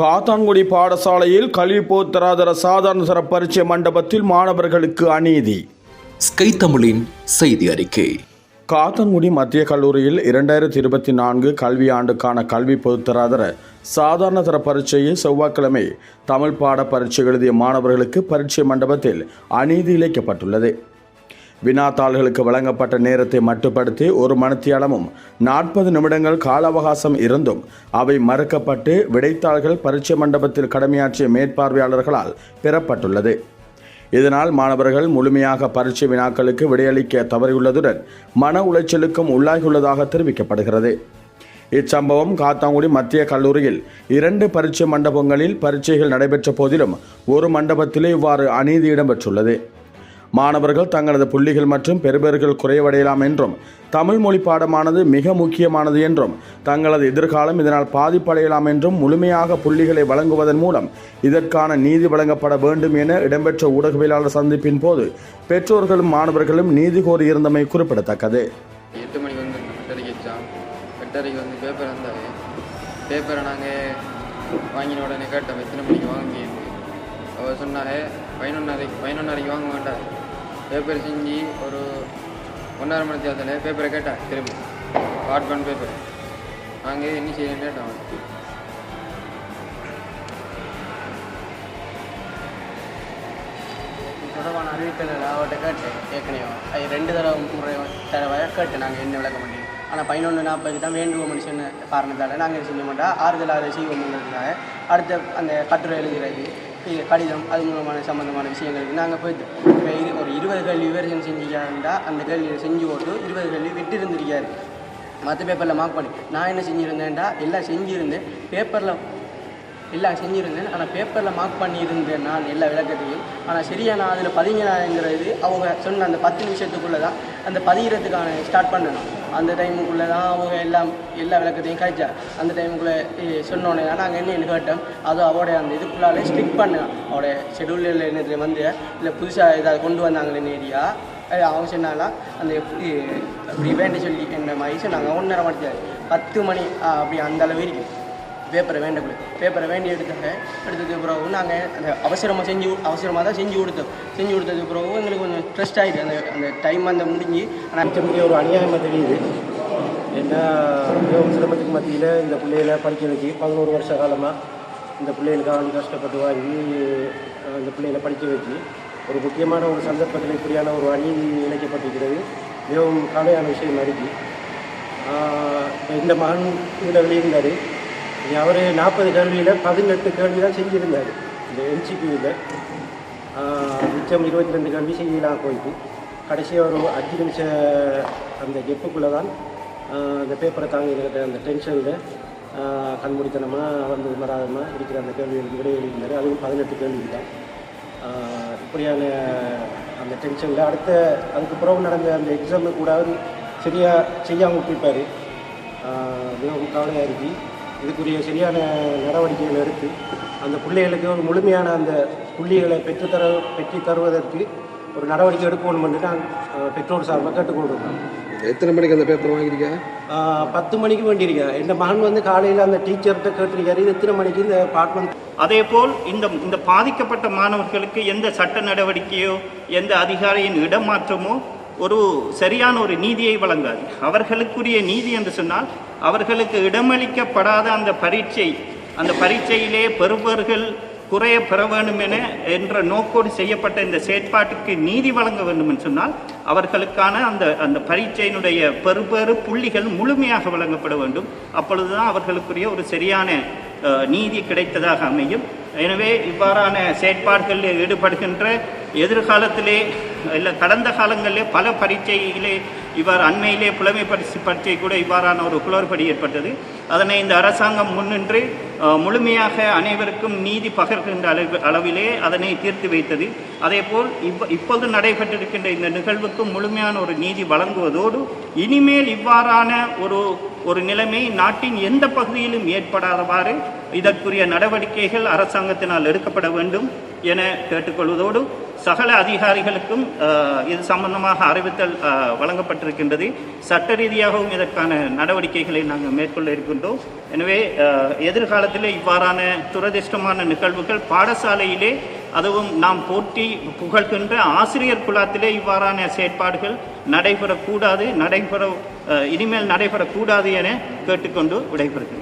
காத்தான்குடி பாடசாலையில் கல்வி போத்தராதர சாதாரண தர பரீட்சை மண்டபத்தில் மாணவர்களுக்கு அநீதி. ஸ்கை தமிழின் செய்தி அறிக்கை. காத்தான்குடி மத்திய கல்லூரியில் இரண்டாயிரத்தி இருபத்தி நான்கு கல்வி ஆண்டுக்கான கல்வி பொதுத்தராதர சாதாரண தர பரீட்சையை செவ்வாய்க்கிழமை தமிழ் பாட பரீட்சை எழுதிய மாணவர்களுக்கு பரீட்சை மண்டபத்தில் அநீதி இழைக்கப்பட்டுள்ளது. வினாத்தாள்களுக்கு வழங்கப்பட்ட நேரத்தை மட்டுப்படுத்தி ஒரு மணித்தியாலமும் நாற்பது நிமிடங்கள் கால அவகாசம் இருந்தும் அவை மறுக்கப்பட்டு விடைத்தாள்கள் பரீட்சை மண்டபத்தில் கடமையாற்றிய மேற்பார்வையாளர்களால் பெறப்பட்டுள்ளது. இதனால் மாணவர்கள் முழுமையாக பரீட்சை வினாக்களுக்கு விடையளிக்க தவறியுள்ளதுடன் மன உளைச்சலுக்கும் உள்ளாகியுள்ளதாக தெரிவிக்கப்படுகிறது. இச்சம்பவம் காத்தாங்குடி மத்திய கல்லூரியில் இரண்டு பரீட்சை மண்டபங்களில் பரீட்சைகள் நடைபெற்ற போதிலும் ஒரு மண்டபத்திலே இவ்வாறு அநீதி இடம்பெற்றுள்ளது. மாணவர்கள் தங்களது புள்ளிகள் மற்றும் பெறுபேறுகள் குறைவடையலாம் என்றும் தமிழ் மொழி பாடமானது மிக முக்கியமானது என்றும் தங்களது எதிர்காலம் இதனால் பாதிப்படையலாம் என்றும் முழுமையாக புள்ளிகளை வழங்குவதன் மூலம் இதற்கான நீதி வழங்கப்பட வேண்டும் என இடம்பெற்ற ஊடகவியலாளர் சந்திப்பின் போது பெற்றோர்களும் மாணவர்களும் நீதி கோரியிருந்தமை குறிப்பிடத்தக்கது. எட்டு மணிக்கு வந்து எட்டரைக்கு எட்டரைக்கு வந்து பேப்பர் வந்தாவே பேப்பரை நாங்கள் வாங்கின உடனே கேட்டோம் எத்தனை மணிக்கு வாங்கி அவர் சொன்னாங்க பதினொன்றரைக்கு பதினொன்றரைக்கு வாங்க வேண்டாம். பேப்பர் செஞ்சு ஒரு ஒன்றரை மணி தேர்தல் பேப்பரை கேட்டேன் திரும்பி. வாட் பண்ண பேப்பர் நாங்கள் என்ன செய்யணும்னு கேட்டோம். தொடர்பான அறிவித்தல் அவர்கிட்ட கேட்டேன் ஏற்கனவே அது ரெண்டு தடவை முறை தடவை கேட்டேன் நாங்கள் என்ன விளக்க முடியும் ஆனால் பதினொன்று நாற்பதுக்கு தான் வேண்டுவோம் மனுஷன் காரணத்தால் நாங்கள் செய்ய மாட்டோம். ஆறுதல் ஆறு செய்வோம்ங்கிறதுக்காக அடுத்த அந்த கட்டுரை எழுதுகிறது கடிதம் அது மூலமான சம்மந்தமான விஷயங்களுக்கு நாங்கள் போயிட்டு இப்போ இது ஒரு இருபது கேள்வி விவரிசன் செஞ்சுக்காருந்தா அந்த கேள்வியை செஞ்சு போட்டு இருபது கேள்வி விட்டு இருந்திருக்காரு மற்ற பேப்பரில் மார்க் பண்ணி நான் என்ன செஞ்சுருந்தேன்டா? எல்லாம் செஞ்சுருந்தேன். பேப்பரில் எல்லாம் செஞ்சுருந்தேன். ஆனால் பேப்பரில் மார்க் பண்ணியிருந்தேன் நான் எல்லா விளக்கத்தையும் ஆனால் சரியா நான் அதில் பதிங்கனாங்கிறது அவங்க சொன்ன அந்த பத்து நிமிஷத்துக்குள்ளே தான் அந்த பதிகிறதுக்கான ஸ்டார்ட் பண்ணணும். அந்த டைமுக்குள்ளே தான் அவங்க எல்லாம் எல்லா விளக்கத்தையும் கழிச்சா. அந்த டைமுக்குள்ளே சொன்னோன்னே தான் நாங்கள் என்ன கேட்டோம்? அதுவும் அவருடைய அந்த இதுக்குள்ளாலே ஸ்டிக் பண்ணேன் அவடைய ஷெடியூலில் என்னது வந்து இல்லை புதுசாக ஏதாவது கொண்டு வந்தாங்களே ஏரியா? அவங்க சொன்னாலாம் அந்த அப்படி வேண்ட சொல்லி என்ன மாதிரி சொன்னாங்க. ஒன்றரை மணி பத்து மணி ஆ, அப்படி அந்த அளவு இருக்குது பேப்பரை வேண்டக்குள்ள பேப்பரை வேண்டி எடுத்தாங்க எடுத்ததுக்கு பிறகு நாங்கள் அந்த அவசரமாக செஞ்சு அவசரமாக தான் செஞ்சு கொடுத்தோம். செஞ்சு கொடுத்ததுக்கு பிறகு எங்களுக்கு கொஞ்சம் ஸ்ட்ரெஸ் ஆகிட்டு அந்த அந்த டைம் அந்த முடிஞ்சு ஆனால் மிகப்பெரிய ஒரு அநியாயமாக தெரியுது. ஏன்னா மிகவும் சிரமத்துக்கு மத்தியில் இந்த பிள்ளைகளை படிக்க வச்சு பதினோரு வருஷ காலமாக இந்த பிள்ளைகளுக்காக வேண்டி கஷ்டப்பட்டு வாங்கி இந்த பிள்ளைகளை படிக்க வச்சு ஒரு முக்கியமான ஒரு சந்தர்ப்பத்தில் இப்படியான ஒரு அநீதி இணைக்கப்பட்டிருக்கிறது மிகவும் கவலையான விஷயம் இருக்கு. இந்த மகன் இதில் வெளியிருந்தார். அவர் நாற்பது கேள்வியில் பதினெட்டு கேள்வி தான் செஞ்சுருந்தார். இந்த என்சிபியில் மிச்சம் இருபத்தி ரெண்டு கேள்வி செய்யலாம் போயிட்டு கடைசியாக ஒரு அஞ்சு நிமிஷம் அந்த கெப்புக்குள்ளே தான் அந்த பேப்பரை தாங்கி அந்த டென்ஷனில் கண்மூடித்தனமாக வந்து மராதமாக இருக்கிற அந்த கேள்விகளுக்கு விடை எழுதினார் அதுவும் பதினெட்டு கேள்வி தான் இப்படியான அந்த டென்ஷனில் அடுத்த அதுக்கு பிறகு நடந்த அந்த எக்ஸாமு கூட அவர் சரியாக செய்யாமல் விட்டுருப்பார் மிகவும் கவலையாக இருக்குது இதுக்குரிய சரியான நடவடிக்கைகள் எடுத்து அந்த பிள்ளைகளுக்கு ஒரு முழுமையான அந்த புள்ளிகளை பெற்றுத்தர பெற்று தருவதற்கு ஒரு நடவடிக்கை எடுக்கணும் என்று நான் பெற்றோர் சார்பாக கேட்டுக்கொண்டிருக்கேன் எத்தனை மணிக்கு அந்த பேப்பர் வாங்கியிருக்கேன் பத்து மணிக்கு வேண்டியிருக்கேன். என் மகன் வந்து காலையில் அந்த டீச்சர்கிட்ட கேட்டிருக்காரு இது எத்தனை மணிக்கு இந்த பார்ட்மெண்ட் அதேபோல் இந்த இந்த பாதிக்கப்பட்ட மாணவர்களுக்கு எந்த சட்ட நடவடிக்கையோ எந்த அதிகாரியின் இடமாற்றமோ ஒரு சரியான ஒரு நீதியை வழங்காது. அவர்களுக்குரிய நீதி என்று சொன்னால் அவர்களுக்கு இடமளிக்கப்படாத அந்த பரீட்சை அந்த பரீட்சையிலே பெறுபவர்கள் குறைய பெற வேண்டும் என என்ற நோக்கோடு செய்யப்பட்ட இந்த செயற்பாட்டுக்கு நீதி வழங்க வேண்டும் என்று சொன்னால் அவர்களுக்கான அந்த அந்த பரீட்சையினுடைய பெறுபேறு புள்ளிகள் முழுமையாக வழங்கப்பட வேண்டும். அப்பொழுதுதான் அவர்களுக்குரிய ஒரு சரியான நீதி கிடைத்ததாக அமையும். எனவே இவ்வாறான செயற்பாடுகளில் ஈடுபடுகின்ற எதிர்காலத்திலே இல்லை கடந்த காலங்களிலே பல பரீட்சையிலே இவ்வாறு அண்மையிலே புலமை பரிசு பரீட்சை கூட இவ்வாறான ஒரு குளறுபடி ஏற்பட்டது. அதனை இந்த அரசாங்கம் முன்னின்று முழுமையாக அனைவருக்கும் நீதி பகர்கின்ற அளவு அளவிலே அதனை தீர்த்து வைத்தது. அதேபோல் இவ் இப்போது நடைபெற்றிருக்கின்ற இந்த நிகழ்வுக்கும் முழுமையான ஒரு நீதி வழங்குவதோடு இனிமேல் இவ்வாறான ஒரு ஒரு நிலைமை நாட்டின் எந்த பகுதியிலும் ஏற்படாதவாறு இதற்குரிய நடவடிக்கைகள் அரசாங்கத்தினால் எடுக்கப்பட வேண்டும் என கேட்டுக்கொள்வதோடு சகல அதிகாரிகளுக்கும் இது சம்பந்தமாக அறிவித்தல் வழங்கப்பட்டிருக்கின்றது. சட்ட ரீதியாகவும் இதற்கான நடவடிக்கைகளை நாங்கள் மேற்கொள்ள இருக்கின்றோம். எனவே எதிர்காலத்தில் இவ்வாறான துரதிர்ஷ்டமான நிகழ்வுகள் பாடசாலையிலே அதுவும் நாம் போற்றி புகழ்கின்ற ஆசிரியர் குலத்திலே இவ்வாறான செயற்பாடுகள் நடைபெறக்கூடாது நடைபெற இனிமேல் நடைபெறக்கூடாது என கேட்டுக்கொண்டு விடைபெறுகிறேன்.